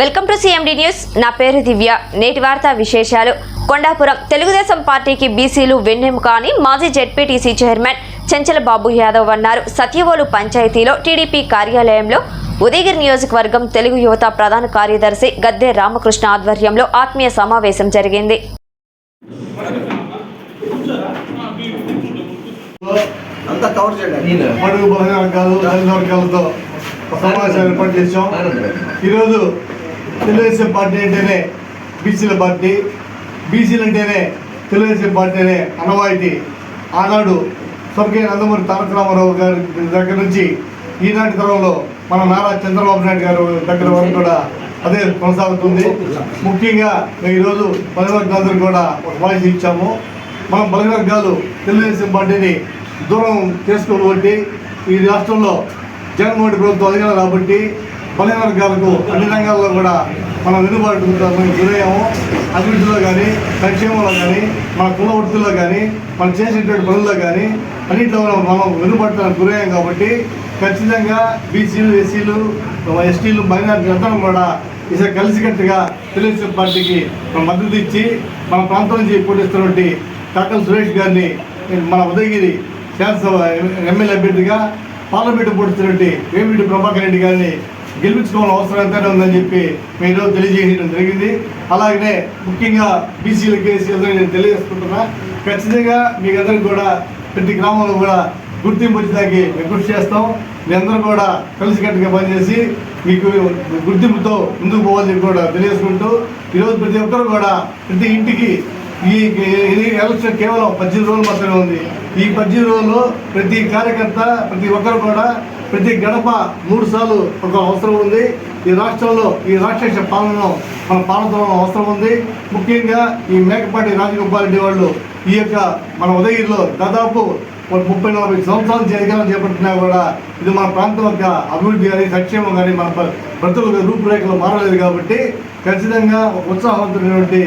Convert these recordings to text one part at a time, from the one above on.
Welcome to CMD news నా పేరు దివ్య. నేటి వార్తా విశేషాలు. కొండాపురం తెలుగుదేశం పార్టీకి బీసీలు వెన్నెముక అని మాజీ జెడ్పీటీసీ చైర్మన్ చెంచల బాబు యాదవ్ అన్నారు. సత్యవోలు పంచాయతీలో టీడీపీ కార్యాలయంలో ఉదయగిరి నియోజకవర్గం తెలుగు యువత ప్రధాన కార్యదర్శి గద్దె రామకృష్ణ ఆధ్వర్యంలో ఆత్మీయ సమావేశం జరిగింది. అంతా కవర్ చేయండి. బడుగు బలహీన వర్గాలు దళిత వర్గాలతో ఒక సమావేశాన్ని ఏర్పాటు చేశాం. ఈరోజు తెలుగుదేశం పార్టీ అంటేనే బీసీల పార్టీ బీసీలు అంటేనే తెలుగుదేశం పార్టీ అనే అనవాయితీ ఆనాడు స్వర్గీయ నందమూరి తారక రామారావు గారి దగ్గర నుంచి ఈనాటి తరంలో మన నారా చంద్రబాబు నాయుడు గారు దగ్గర వరకు కూడా అదే కొనసాగుతుంది. ముఖ్యంగా ఈరోజు బలహీన కూడా ఒక వాయిస్ ఇచ్చాము. మనం బలవర్గాలు తెలుగుదేశం పార్టీని దూరం చేసుకోబట్టి ఈ రాష్ట్రంలో జగన్మోహన్ ప్రభుత్వం అధికారం కాబట్టి బలహీన వర్గాలకు అన్ని రంగాల్లో కూడా మనం వెనుబాటు గురయ్యాము అభివృద్ధిలో కానీ సంక్షేమంలో కానీ మన కుల వృత్తిలో కానీ మనం చేసేటువంటి పనుల్లో కానీ అన్నింటిలో మనం వెనుబడటానికి గురయ్యాం కాబట్టి ఖచ్చితంగా బీసీలు ఎస్సీలు ఎస్టీలు మైనార్టీ అందరం కూడా ఈసారి కలిసికట్టుగా తెలుగుదేశం పార్టీకి మన మద్దతు ఇచ్చి మన ప్రాంతం నుంచి పోటీస్తున్నటువంటి కాకల సురేష్ గారిని మన ఉదయగిరి శాసనసభ ఎమ్మెల్యే అభ్యర్థిగా పార్లమెంటు పోటీస్తున్నటువంటి వేమిరెడ్డి ప్రభాకర్ రెడ్డి గారిని గెలిపించుకోవాల్సిన అవసరం ఎంతైనా ఉందని చెప్పి మేము ఈరోజు తెలియజేయడం జరిగింది. అలాగనే ముఖ్యంగా బీసీల కేసీలు నేను తెలియజేసుకుంటున్నా. ఖచ్చితంగా మీకు అందరికి కూడా ప్రతి గ్రామంలో కూడా గుర్తింపు వచ్చేదానికి మేము కృషి చేస్తాం. మీ అందరూ కూడా కలిసికట్టుగా పనిచేసి మీకు గుర్తింపుతో ముందుకు పోవాలని కూడా తెలియజేసుకుంటూ ఈరోజు ప్రతి ఒక్కరు కూడా ప్రతి ఇంటికి ఈ ఎలక్షన్ కేవలం పద్దెనిమిది రోజులు మాత్రమే ఉంది. ఈ పద్దెనిమిది రోజుల్లో ప్రతి కార్యకర్త ప్రతి ఒక్కరు కూడా ప్రతి గడప మూడు సార్లు ఒక అవసరం ఉంది. ఈ రాష్ట్రంలో ఈ రాక్షస పాలనను మన పాలనలో అవసరం ఉంది. ముఖ్యంగా ఈ మేకపాటి రాజగోపాల్ రెడ్డి వాళ్ళు ఈ యొక్క మన ఉదయగిరిలో దాదాపు ఒక ముప్పై నలభై సంవత్సరాల అధికారం చేపట్టినా కూడా ఇది మన ప్రాంతం యొక్క అభివృద్ధి కానీ సంక్షేమం కానీ మన బ- రూపురేఖలు మారలేదు కాబట్టి ఖచ్చితంగా ఒక ఉత్సాహవంతుడైనటువంటి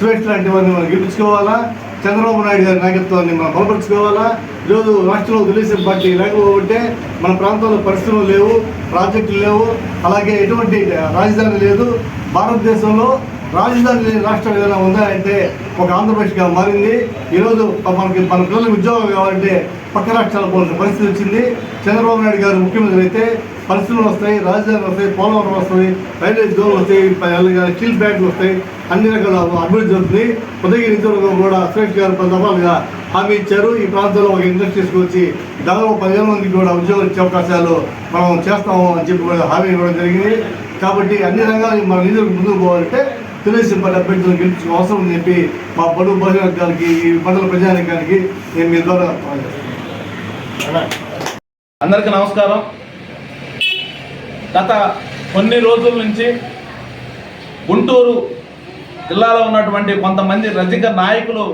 సురేష్ లాంటి వారిని మనం గెలుచుకోవాలా చంద్రబాబు నాయుడు గారి నాయకత్వాన్ని మనం బలపరుచుకోవాలా? ఈరోజు రాష్ట్రంలో తెలుగుదేశం పార్టీ లేకపోతే మన ప్రాంతంలో పరిశ్రమలు లేవు ప్రాజెక్టులు లేవు అలాగే ఎటువంటి రాజధాని లేదు. భారతదేశంలో రాజధాని లేని రాష్ట్రం ఏదైనా ఉందా అంటే ఒక ఆంధ్రప్రదేశ్గా మారింది. ఈరోజు మనకి మన పిల్లలకు ఉద్యోగం కావాలంటే పక్క రాష్ట్రాలు పోవాల్సిన పరిస్థితి వచ్చింది. చంద్రబాబు నాయుడు గారు ముఖ్యమంత్రి అయితే పరిశ్రమలు వస్తాయి రాజధాని వస్తాయి పోలవరం వస్తుంది రైల్వే జోన్ వస్తాయి స్టీల్ ప్లాంట్లు వస్తాయి అన్ని రకాల అభివృద్ధి జరుగుతుంది. ఉదయగిరి ఇంతవరకు కూడా సురేష్ గారు పది దఫాలుగా హామీ ఇచ్చారు. ఈ ప్రాంతంలో ఒక ఇండస్ట్రీస్కి వచ్చి దాదాపు పదివేల మందికి కూడా ఉద్యోగం ఇచ్చే అవకాశాలు మనం చేస్తాము అని చెప్పి కూడా హామీ ఇవ్వడం జరిగింది. కాబట్టి అన్ని రంగాలు మన నిధులకు ముందుకు పోవాలంటే తెలుగుదేశం పార్టీ అభ్యర్థులను గెలిపించిన అవసరం ఉందని చెప్పి మా బడుగు బహిరంగ ఈ మండల ప్రజానికానికి నేను మీ ద్వారా అందరికీ నమస్కారం. గత కొన్ని రోజుల నుంచి గుంటూరు జిల్లాలో ఉన్నటువంటి కొంతమంది రజక నాయకులు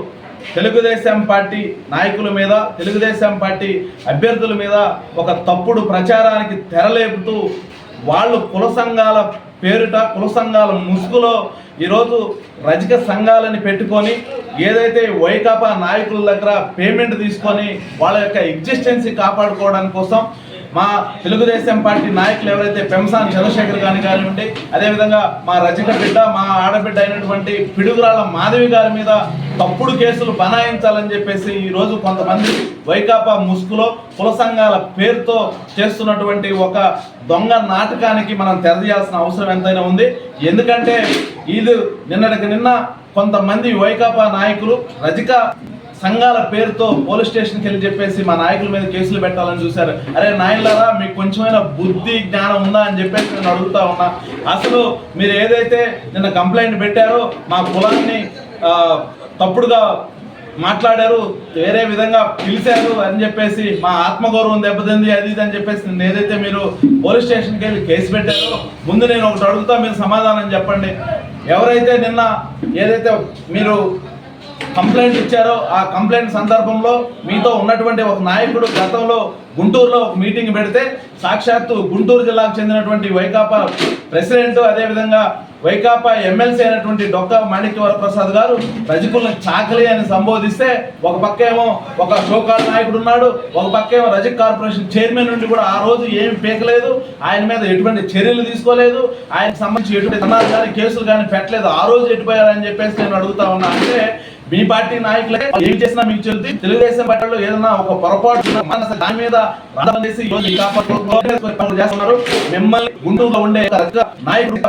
తెలుగుదేశం పార్టీ నాయకుల మీద తెలుగుదేశం పార్టీ అభ్యర్థుల మీద ఒక తప్పుడు ప్రచారానికి తెరలేపుతూ వాళ్ళు కుల సంఘాల పేరిట కుల సంఘాల ముసుగులో ఈరోజు రజక సంఘాలని పెట్టుకొని ఏదైతే వైకాపా నాయకుల దగ్గర పేమెంట్ తీసుకొని వాళ్ళ యొక్క ఎగ్జిస్టెన్సీ కాపాడుకోవడం కోసం మా తెలుగుదేశం పార్టీ నాయకులు ఎవరైతే పెంసాన్ చంద్రశేఖర్ గారిని కానివ్వండి అదేవిధంగా మా రజక బిడ్డ మా ఆడబిడ్డ అయినటువంటి పిడుగురాళ్ళ మాధవి గారి మీద తప్పుడు కేసులు బనాయించాలని చెప్పేసి ఈరోజు కొంతమంది వైకాపా ముసుగులో కుల సంఘాల పేరుతో చేస్తున్నటువంటి ఒక దొంగ నాటకానికి మనం తెరదీయాల్సిన అవసరం ఎంతైనా ఉంది. ఎందుకంటే ఇది నిన్నటికి నిన్న కొంతమంది వైకాపా నాయకులు రజిక సంఘాల పేరుతో పోలీస్ స్టేషన్కి వెళ్ళి చెప్పేసి మా నాయకుల మీద కేసులు పెట్టాలని చూశారు. అరే నాయనలారా మీకు కొంచెమైనా బుద్ధి జ్ఞానం ఉందా అని చెప్పేసి నేను అడుగుతా ఉన్నా. అసలు మీరు ఏదైతే నిన్న కంప్లైంట్ పెట్టారో మా కులాన్ని తప్పుడుగా మాట్లాడారు వేరే విధంగా పిలిచారు అని చెప్పేసి మా ఆత్మగౌరవం దెబ్బతింది అది ఇది అని చెప్పేసి నేను ఏదైతే మీరు పోలీస్ స్టేషన్కి వెళ్ళి కేసు పెట్టారో ముందు నేను ఒకటి అడుగుతా మీరు సమాధానం చెప్పండి. ఎవరైతే నిన్న ఏదైతే మీరు కంప్లైంట్ ఇచ్చారో ఆ కంప్లైంట్ సందర్భంలో మీతో ఉన్నటువంటి ఒక నాయకుడు గతంలో గుంటూరులో ఒక మీటింగ్ పెడితే సాక్షాత్తు గుంటూరు జిల్లాకు చెందినటువంటి వైకాపా ప్రెసిడెంట్ అదేవిధంగా వైకాపా ఎమ్మెల్సీ అయినటువంటి డొక్కా మాణిక్య ప్రసాద్ గారు రజకులను చాకలి అని సంబోధిస్తే ఒక పక్క ఏమో ఒక షోకాల్ నాయకుడు ఉన్నాడు ఒక పక్క ఏమో రజక్ కార్పొరేషన్ చైర్మన్ నుండి కూడా ఆ రోజు ఏమి పీకలేదు ఆయన మీద ఎటువంటి చర్యలు తీసుకోలేదు ఆయనకు సంబంధించి ఎటువంటి ధనాలు కానీ కేసులు కానీ పెట్టలేదు ఆ రోజు ఎటుపోయారని చెప్పేసి నేను అడుగుతా ఉన్నా అంటే మీ పార్టీ నాయకులే ఏం చేసినా మీకు చెల్లి తెలుగుదేశం పార్టీలో ఏదైనా ఒక పొరపాటు దాని మీద చేసి పనులు చేస్తున్నారు. మిమ్మల్ని గుంటూరులో ఉండే నాయకుడు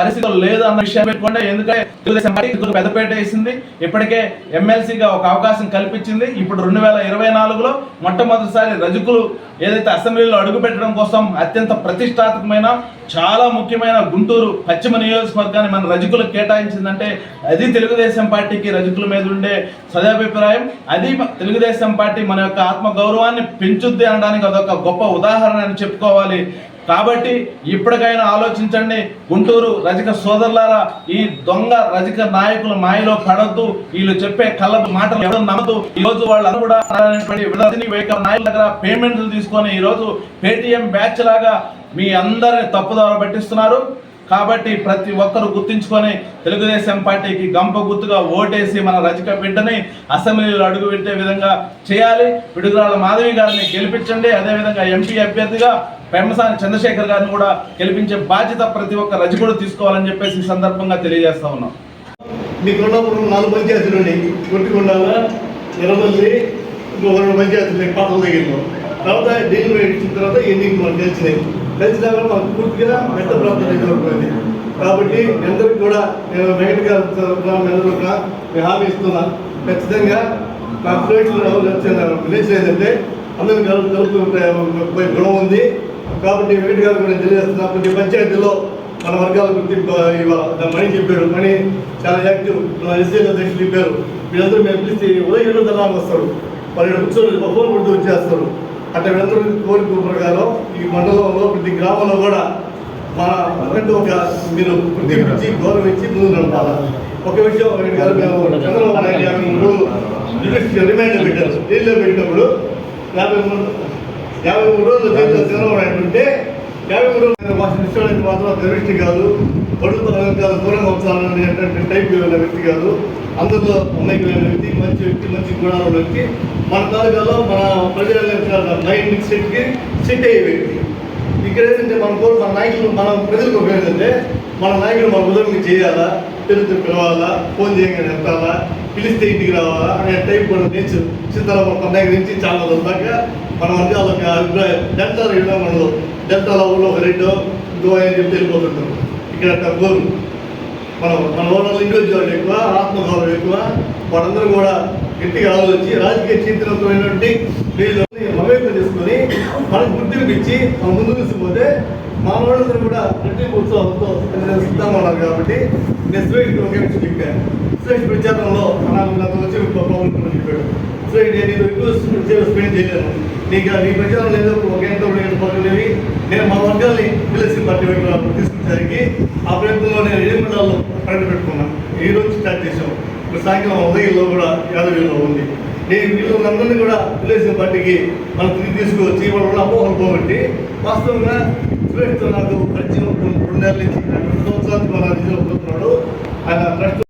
పరిస్థితులు లేదు అన్న విషయం పెట్టుకోండి. ఎందుకంటే తెలుగుదేశం పార్టీ పెద్దపేట వేసింది. ఇప్పటికే ఎమ్మెల్సీగా ఒక అవకాశం కల్పించింది. ఇప్పుడు రెండు వేల ఇరవై నాలుగులో మొట్టమొదటిసారి రజకులు ఏదైతే అసెంబ్లీలో అడుగు పెట్టడం కోసం అత్యంత ప్రతిష్టాత్మకమైన చాలా ముఖ్యమైన గుంటూరు పశ్చిమ నియోజకవర్గాన్ని మన రజకులకు కేటాయించిందంటే అది తెలుగుదేశం పార్టీకి రజకుల మీద ఉండే సదాభిప్రాయం అది తెలుగుదేశం పార్టీ మన యొక్క ఆత్మ గౌరవాన్ని పెంచుద్ది అనడానికి అదొక గొప్ప ఉదాహరణ అని చెప్పుకోవాలి. కాబట్టి ఇప్పటికైనా ఆలోచించండి. గుంటూరు రజక సోదరులారా ఈ దొంగ రజక నాయకుల మాయలో పడద్దు. వీళ్ళు చెప్పే కళ్ళ మాటలు ఎవరు నమ్మదు ఈ రోజు వాళ్ళందరూ కూడా నాయకుల దగ్గర పేమెంట్లు తీసుకొని ఈ రోజు పేటిఎం బ్యాచ్ లాగా మీ అందరిని తప్పుదారు పట్టిస్తున్నారు. కాబట్టి ప్రతి ఒక్కరు గుర్తించుకొని తెలుగుదేశం పార్టీకి గంప గుర్తుగా ఓటేసి మన రజక బిడ్డని అసెంబ్లీలో అడుగు పెట్టే విధంగా చేయాలి. పిడుగురాళ్ళ మాధవి గారిని గెలిపించండి. అదేవిధంగా ఎంపీ అభ్యర్థిగా పెమ్మసాని చంద్రశేఖర్ గారిని కూడా గెలిపించే బాధ్యత ప్రతి ఒక్క రజకుడు తీసుకోవాలని చెప్పేసి ఈ సందర్భంగా తెలియజేస్తా ఉన్నాం. మీ నాలుగు పంచాయతీలు ఉన్నాయి. కొట్టుకొండాల నిలబల్లి ఇంకొక రెండు పంచాయతీలు ఉన్నాయి పాటల దగ్గరలో తర్వాత డీల్ ఇచ్చిన తర్వాత ఎన్నికలు తెలిసినాయి. తెలిసినాక మాకు పూర్తిగా మెట్ట ప్రాంతం ఎదుర్కొంది కాబట్టి అందరికి కూడా నేను వెంకట గారు తరఫున అందరూ కూడా హామీ ఇస్తున్నా. ఖచ్చితంగా నా ఫ్లైట్లో విలేజ్ ఏంటంటే అందరికీ కలుపు కలుపు పోయే గుణం ఉంది. కాబట్టి వెంకట గారు కూడా తెలియజేస్తున్నా ప్రతి పంచాయతీలో మన వర్గాల గుర్తింపు ఇవాళ మణి చెప్పాడు మణి చాలా యాక్టివ్. ఎస్ఏ అధ్యక్షులు చెప్పారు. వీళ్ళందరూ మేము పిలిచి ఉదయం ఏడు వస్తారు. వాళ్ళు కూర్చొని ఫోన్ కొడుతూ వచ్చేస్తారు. అట్లా వీళ్ళందరూ కోరిక ప్రకారం ఈ మండలంలో ప్రతి గ్రామంలో కూడా మన అంటే ఒక మీరు గుర్తించి గౌరవించి ముందు నడపాలి? ఒక విషయం వెంకట గారు మేము చంద్రబాబు నాయుడు యాభై మూడు రిమైండర్ పెట్టారు. జైల్లో పెట్టినప్పుడు యాభై మూడు యాభై మూడు రోజులు జైల్లో చంద్రబాబు నాయుడు ఉంటే యాభై మూడు రోజులు మాత్రం గరిష్టి కాదు. పడుతున్న కాదు దూరంగా వచ్చాలనేటువంటి టైప్ వ్యక్తి కాదు. అందరిలో అమ్మాయికమైన వ్యక్తి మంచి వ్యక్తి మంచి గుణాలు వ్యక్తి. మన తాలూకాలో మన ప్రజల మైండ్ సెట్కి సెట్ అయ్యే వ్యక్తి. ఇక్కడ ఏంటంటే మన కోరు మన నాయకులు మన ప్రజలకు ఒక మన నాయకులు మన ఉదయం చేయాలా? పిలుస్తూ పిలవాలా? ఫోన్ చేయగానే ఎత్తాలా పిలిస్తే ఇంటికి రావాలా? అనే టైప్ కూడా నేర్చు సీతారామ పండుగ నుంచి చాలా రోజుల మన వర్గాల అభిప్రాయం. డెల్టాలో ఇవ్వడం మనలో డెల్టాలో ఊళ్ళో ఒక రెండో ఇంకో అని చెప్పి వెళ్ళిపోతుంటాం ఇక్కడ తగ్గోరు మనం మన ఊళ్ళో ఇండివిజువల్ ఎక్కువ ఆత్మగౌరవం ఎక్కువ వాళ్ళందరూ కూడా గట్టిగా ఆలోచించి రాజకీయ చైతన్యమైనటువంటి వీళ్ళని మమేకం చేసుకొని మనకు గుర్తింపించి మనం మన ముందు తీసుకుపోతే మా వాళ్ళందరూ కూడా రెట్టింపు ఉత్సవంతో సిద్ధంగా ఉన్నారు కాబట్టి నేను స్వేట్ ఒకే విషయం చెప్పాను స్వేట్ ప్రచారంలో నాకు గత వచ్చి పవన్ కళ్యాణ్ చెప్పాడు సో నేను ఎక్కువ సేవ స్పెండ్ చేయలేను నీకు నీ ప్రచారం లేదు ఒక ఎంతో రెండు లేవి నేను మా వర్గాల్ని పిలిచి పార్టీ వైపు జరిగి ఆ ప్రయత్నంలో నేను ఏడు మండలాల్లో ప్రకటన పెట్టుకున్నాను ఈ రోజు స్టార్ట్ చేసాం ఇప్పుడు సాయంకాలం ఉదయంలో కూడా యాదగిరిలో ఉంది. నేను వీళ్ళందరినీ కూడా తెలుగుదేశం పార్టీకి మనం తిరిగి తీసుకొచ్చి వాళ్ళు ఉన్న అపోహలు పోగొట్టి వాస్తవంగా సురేష్తో నాకు పరిచయం రెండు నెలల నుంచి రెండు సంవత్సరాలు మన రిజర్వ్ పోతున్నాడు. ఆయన ట్రస్ట్